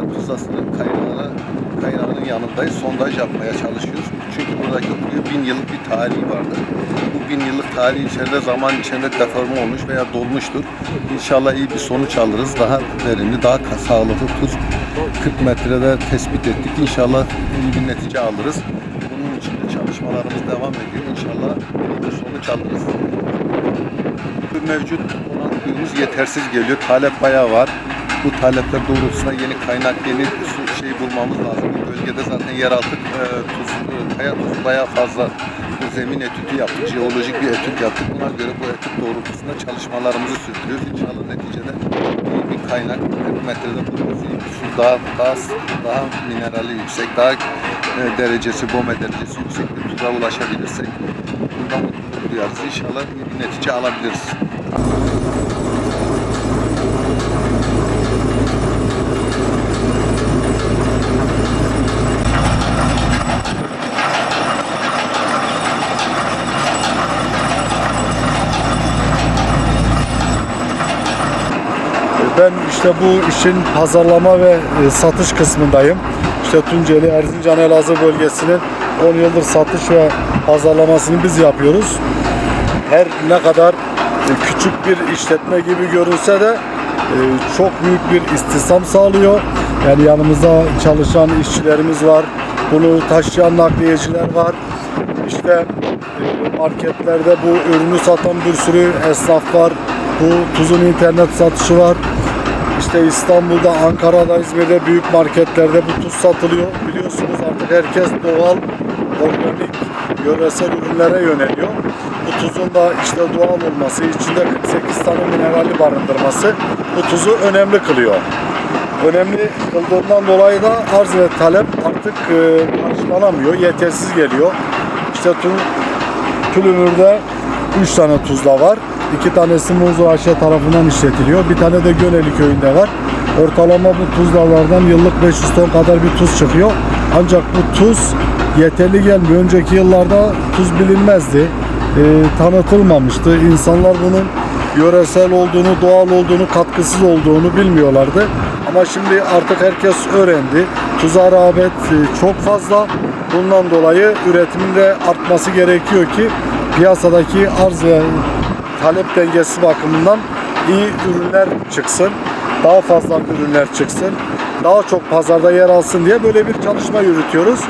Ankara Tuzlası'nın kaynağına, kaynağının yanındayız. Sondaj yapmaya çalışıyoruz. Çünkü buradaki kuyu bin yıllık bir tarihi vardı. Bu bin yıllık tarihi içerisinde zaman içinde deforme olmuş veya dolmuştur. İnşallah iyi bir sonuç alırız. Daha verimli, daha sağlıklı tuz 40 metrede tespit ettik. İnşallah iyi bir netice alırız. Bunun için de çalışmalarımız devam ediyor. İnşallah iyi bir sonuç alırız. Mevcut olan kuyumuz yetersiz geliyor. Talep bayağı var. Bu talepler doğrultusunda yeni kaynak, yeni su şey bulmamız lazım. Bu bölgede zaten yeraltı e, tuz, e, kaya tuzu bayağı fazla. Bu zemin etüdü yaptık, jeolojik bir etüt yaptık. Buna göre bu etüt doğrultusunda çalışmalarımızı sürdürüyoruz. İnşallah neticede iyi bir kaynak, 40 metrede buluruz. İyi bir daha, daha, daha minerali yüksek, daha e, derecesi, bome derecesi yüksek bir tuza ulaşabilirsek bundan mutluluk duyarız. İnşallah iyi bir netice alabiliriz. Ben işte bu işin pazarlama ve e, satış kısmındayım. İşte Tunceli, Erzincan, Elazığ bölgesinin 10 yıldır satış ve pazarlamasını biz yapıyoruz. Her ne kadar e, küçük bir işletme gibi görünse de e, çok büyük bir istihdam sağlıyor. Yani yanımızda çalışan işçilerimiz var. Bunu taşıyan nakliyeciler var. İşte marketlerde bu ürünü satan bir sürü esnaf var. Bu tuzun internet satışı var. İşte İstanbul'da, Ankara'da, İzmir'de büyük marketlerde bu tuz satılıyor. Biliyorsunuz artık herkes doğal, organik, yöresel ürünlere yöneliyor. Bu tuzun da işte doğal olması, içinde 48 tane minerali barındırması bu tuzu önemli kılıyor. Önemli kıldığından dolayı da arz ve talep artık e, karşılanamıyor, yetersiz geliyor. İşte tüm Tülümür'de 3 tane tuzla var. 2 tanesi Muzu Aşe tarafından işletiliyor. Bir tane de Göneli köyünde var. Ortalama bu tuzlalardan yıllık 500 ton kadar bir tuz çıkıyor. Ancak bu tuz yeterli gelmiyor. Önceki yıllarda tuz bilinmezdi. Ee, tanıtılmamıştı. İnsanlar bunun yöresel olduğunu, doğal olduğunu, katkısız olduğunu bilmiyorlardı. Ama şimdi artık herkes öğrendi. Tuza rağbet e, çok fazla. Bundan dolayı üretimin de artması gerekiyor ki piyasadaki arz ve talep dengesi bakımından iyi ürünler çıksın. Daha fazla ürünler çıksın. Daha çok pazarda yer alsın diye böyle bir çalışma yürütüyoruz.